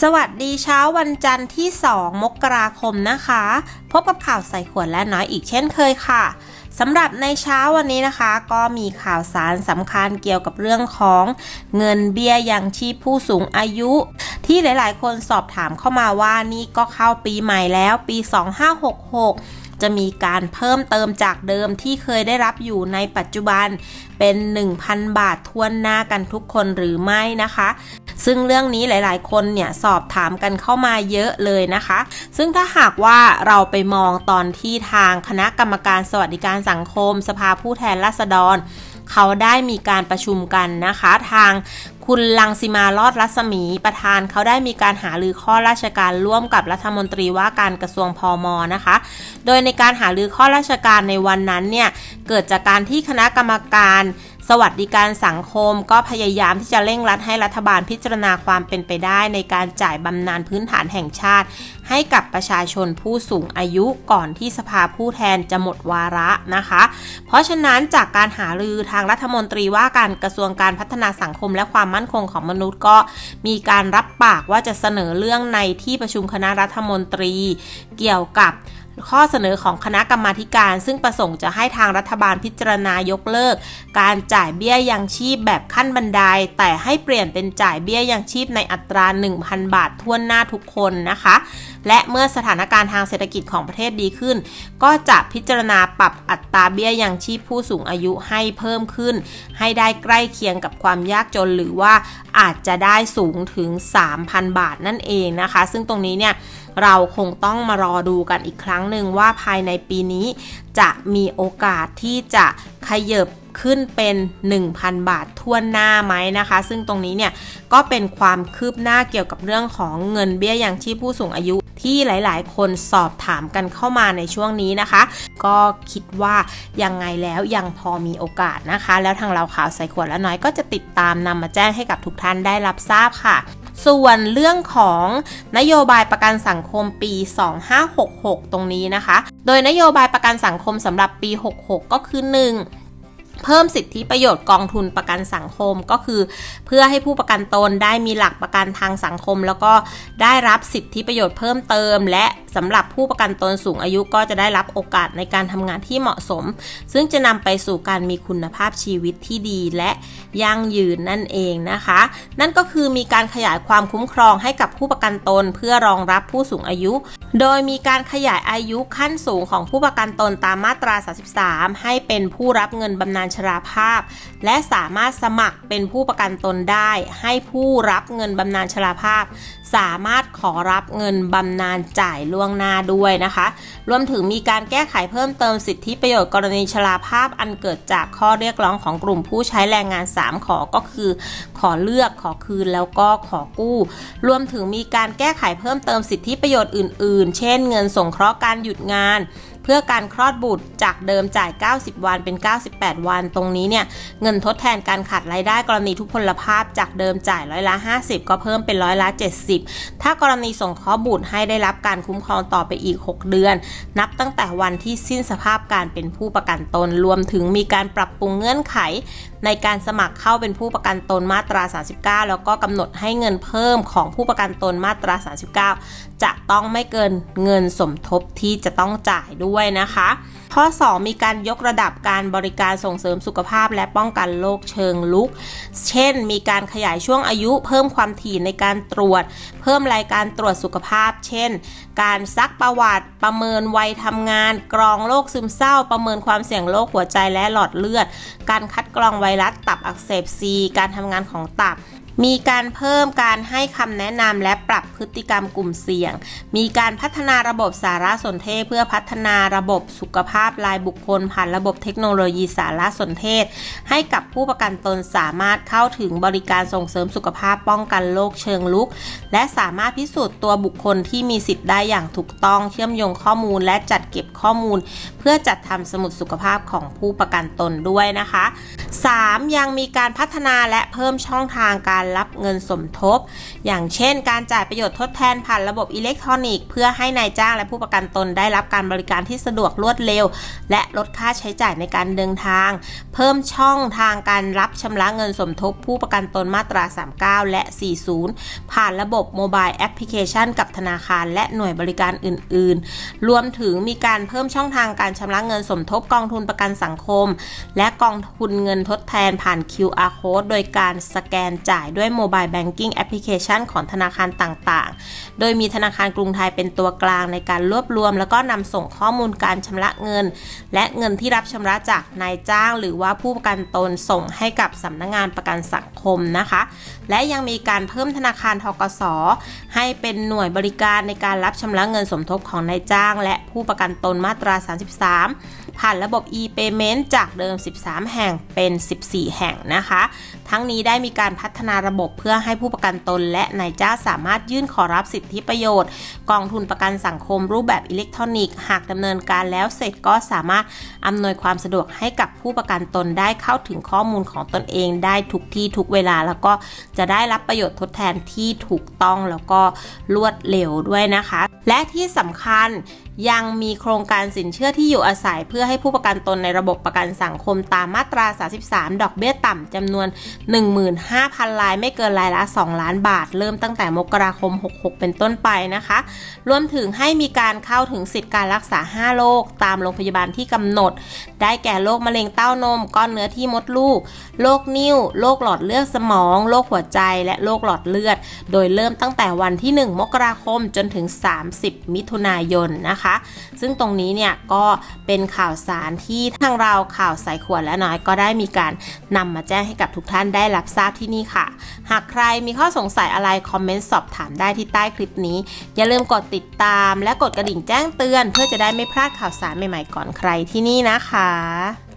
สวัสดีเช้าวันจันทร์ที่ 2 มกราคมนะคะ พบกับข่าวใส่ขวดและน้อยอีกเช่นเคยค่ะสำหรับในเช้าวันนี้นะคะ ก็มีข่าวสารสำคัญเกี่ยวกับเรื่องของเงินเบี้ยยังชีพผู้สูงอายุ ที่หลายๆ คนสอบถามเข้ามาว่านี่ก็เข้าปีใหม่แล้วปี 2566จะมีการเพิ่มเติมจากเดิมที่เคยได้รับอยู่ในปัจจุบันเป็น 1,000 บาททวนหน้ากันทุกคนหรือไม่นะคะ ซึ่งเรื่องนี้หลาย ๆ คนเนี่ยสอบถามกันเข้ามาเยอะเลยนะคะ ซึ่งถ้าหากว่าเราไปมองตอนที่ทางคณะกรรมการสวัสดิการสังคม สภาผู้แทนราษฎรเขาได้มีการประชุมกันนะคะ ทางคุณลังสิมาลอดรัศมีประธานเขาได้มีการหารือข้อราชการร่วมกับรัฐมนตรีว่าการกระทรวงพอมนะคะ โดยในการหารือข้อราชการในวันนั้นเนี่ย เกิดจากการที่คณะกรรมการ สวัสดิการสังคมก็พยายามที่จะเร่งรัดให้รัฐบาลพิจารณาความเป็นไปได้ในการจ่ายบำนาญพื้นฐานแห่งชาติ ให้กับประชาชนผู้สูงอายุก่อนที่สภาผู้แทนจะหมดวาระนะคะ เพราะฉะนั้นจากการหารือทางรัฐมนตรีว่าการกระทรวงการพัฒนาสังคมและความมั่นคงของมนุษย์ก็มีการรับปากว่าจะเสนอเรื่องในที่ประชุมคณะรัฐมนตรี เกี่ยวกับ ข้อเสนอของคณะกรรมาการ ซึ่งประสงค์จะให้ทางรัฐบาลพิจารณายกเลิก การจ่ายเบี้ยยังชีพแบบขั้นบันได แต่ให้เปลี่ยนเป็นจ่ายเบี้ยยังชีพในอัตรา 1,000 บาททั่วหน้าทุกคนนะคะ และเมื่อสถานการณ์ทางเศรษฐกิจของประเทศดีขึ้น ก็จะพิจารณาปรับอัตราเบี้ยยังชีพผู้สูงอายุให้เพิ่มขึ้น ให้ได้ใกล้เคียงกับความยากจนหรือว่าอาจจะได้สูงถึง 3,000 บาทนั่นเองนะคะ ซึ่งตรงนี้เนี่ยเราคงต้องมารอดูกันอีกครั้งหนึ่งว่าภายในปีนี้ จะมีโอกาสที่จะขยบขึ้นเป็น 1,000 บาททั่วหน้าไหมนะคะ ซึ่งตรงนี้เนี่ยก็เป็นความคืบหน้าเกี่ยวกับเรื่องของเงินเบี้ยยังชีพผู้สูงอายุที่หลาย ๆ คนสอบถามกันเข้ามาในช่วงนี้นะคะ ก็คิดว่ายังไงแล้วยังพอมีโอกาสนะคะ แล้วทางเราข่าวใส่ขวดและน้อยก็จะติดตามนำมาแจ้งให้กับทุกท่านได้รับทราบค่ะ ส่วนเรื่องของนโยบายประกันสังคมปี 2566 ตรงนี้นะคะ โดยนโยบายประกันสังคมสำหรับปี 66 ก็คือ 1 เพิ่มสิทธิประโยชน์กองทุนประกันสังคมก็คือ เพื่อให้ผู้ประกันตนได้มีหลักประกันทางสังคม แล้วก็ได้รับสิทธิประโยชน์เพิ่มเติม และสำหรับผู้ประกันตนสูงอายุก็จะได้รับโอกาสในการทำงานที่เหมาะสม ซึ่งจะนำไปสู่การมีคุณภาพชีวิตที่ดีและยั่งยืนนั่นเองนะคะ นั่นก็คือมีการขยายความคุ้มครองให้กับผู้ประกันตน เพื่อรองรับผู้สูงอายุ โดยมีการขยายอายุขั้นสูงของผู้ประกันตนตามมาตรา 33 ให้เป็นผู้รับเงินบำนาญชราภาพ และสามารถสมัครเป็นผู้ประกันตนได้ ให้ผู้รับเงินบำนาญชราภาพ สามารถขอรับเงินบำนาญจ่ายล่วงหน้าด้วยนะคะ รวมถึงมีการแก้ไขเพิ่มเติมสิทธิประโยชน์กรณีชราภาพอันเกิดจากข้อเรียกร้องของกลุ่มผู้ใช้แรงงาน 3 ขอก็คือ ขอเลือกขอคืนแล้วก็ขอกู้ รวมถึงมีการแก้ไขเพิ่มเติมสิทธิประโยชน์อื่น ๆ เช่น เงินสงเคราะห์การหยุดงาน เพื่อการคลอดบุตรจากเดิมจ่าย 90 วันเป็น 98 วัน ตรงนี้เนี่ยเงินทดแทนการขาดรายได้กรณีทุพพลภาพจากเดิมจ่ายร้อยละ 50 ก็เพิ่มเป็นร้อยละ 70 ถ้ากรณีส่งเคราะห์บุตรให้ได้รับการคุ้มครองต่อไปอีก 6 เดือน นับตั้งแต่วันที่สิ้นสภาพการเป็นผู้ประกันตนรวมถึงมีการปรับปรุงเงื่อนไข ในการสมัครเข้าเป็นผู้ประกันตนมาตรา 39 แล้วก็กำหนดให้เงินเพิ่มของผู้ประกันตนมาตรา 39 จะต้องไม่เกินเงินสมทบที่จะต้องจ่ายด้วยด้วยนะคะ ข้อ 2 มีการยกระดับการบริการส่งเสริมสุขภาพและป้องกันโรคเชิงลุก เช่น มีการขยายช่วงอายุ เพิ่มความถี่ในการตรวจ เพิ่มรายการตรวจสุขภาพ เช่น การซักประวัติประเมินวัยทำงาน กรองโรคซึมเศร้า ประเมินความเสี่ยงโรคหัวใจและหลอดเลือด การคัดกรองไวรัสตับอักเสบซีการทำงานของตับ มีการเพิ่มการให้คำแนะนำและปรับพฤติกรรมกลุ่มเสี่ยง มีการพัฒนาระบบสารสนเทศ เพื่อพัฒนาระบบสุขภาพรายบุคคล ผ่านระบบเทคโนโลยีสารสนเทศ ให้กับผู้ประกันตนสามารถเข้าถึงบริการส่งเสริมสุขภาพป้องกันโรคเชิงลุก และสามารถพิสูจน์ตัวบุคคลที่มีสิทธิ์ได้อย่างถูกต้อง เชื่อมโยงข้อมูล และจัดเก็บข้อมูล เพื่อจัดทำสมุดสุขภาพของผู้ประกันตนด้วยนะคะ 3. ยังมีการพัฒนาและเพิ่มช่องทางการรับเงินสมทบ อย่างเช่น การจ่ายประโยชน์ทดแทนผ่านระบบอิเล็กทรอนิกส์เพื่อให้นายจ้างและผู้ประกันตนได้รับการบริการที่สะดวกรวดเร็ว และลดค่าใช้จ่ายในการเดินทาง เพิ่มช่องทางการรับชำระเงินสมทบ ผู้ประกันตนมาตรา 39 และ 40 ผ่านระบบโมบายแอปพลิเคชัน กับธนาคารและหน่วยบริการอื่น ๆ รวมถึงมีการเพิ่มช่องทางการชำระเงินสมทบกองทุนประกันสังคม และกองทุนเงินทดแทนผ่าน QR code โดยการสแกนจ่ายด้วยโมบายแบงกิ้งแอปพลิเคชันของธนาคารต่างๆ โดยมีธนาคารกรุงไทยเป็นตัวกลางในการรวบรวม แล้วก็นำส่งข้อมูลการชำระเงิน และเงินที่รับชำระจากนายจ้าง หรือว่าผู้ประกันตนส่งให้กับสำนักงานประกันสังคมนะคะ และยังมีการเพิ่มธนาคารทกส ให้เป็นหน่วยบริการในการรับชำระเงินสมทบของนายจ้าง และผู้ประกันตนมาตรา 33 ผ่านระบบ e-payment จากเดิม 13 แห่งเป็น 14 แห่งนะคะ ทั้งนี้ได้มีการพัฒนาระบบเพื่อให้ผู้ประกันตนและนายจ้างสามารถยื่นขอรับสิทธิประโยชน์ กองทุนประกันสังคมรูปแบบอิเล็กทรอนิกส์หากดำเนินการแล้วเสร็จก็สามารถอำนวยความสะดวกให้กับผู้ประกันตนได้เข้าถึงข้อมูลของตนเองได้ทุกที่ทุกเวลา แล้วก็จะได้รับประโยชน์ทดแทนที่ถูกต้องแล้วก็รวดเร็วด้วยนะคะ และที่สำคัญยังมีโครงการสินเชื่อที่อยู่อาศัย เพื่อให้ผู้ประกันตนในระบบประกันสังคมตามมาตรา 33 ดอกเบี้ยต่ำจำนวน 15,000รายไม่เกินรายละ 2 ล้านบาท เริ่มตั้งแต่มกราคม 66 เป็นต้นไปนะคะ รวมถึงให้มีการเข้าถึงสิทธิการรักษา 5 โรคตามโรงพยาบาลที่กำหนด ได้แก่โรคมะเร็งเต้านม ก้อนเนื้อที่มดลูก โรคนิ่ว โรคหลอดเลือดสมอง โรคหัวใจ และโรคหลอดเลือด โดยเริ่มตั้งแต่วันที่ 1 มกราคมจนถึง30 มิถุนายนนะคะ ซึ่งตรงนี้เนี่ยก็เป็นข่าวสารที่ทางเราข่าวใส่ขวดและน้อยก็ได้มีการนำมาแจ้งให้กับทุกท่านได้รับทราบที่นี่ค่ะ หากใครมีข้อสงสัยอะไรคอมเมนต์สอบถามได้ที่ใต้คลิปนี้ อย่าลืมกดติดตาม และกดกระดิ่งแจ้งเตือน เพื่อจะได้ไม่พลาดข่าวสารใหม่ๆก่อนใครที่นี่นะคะ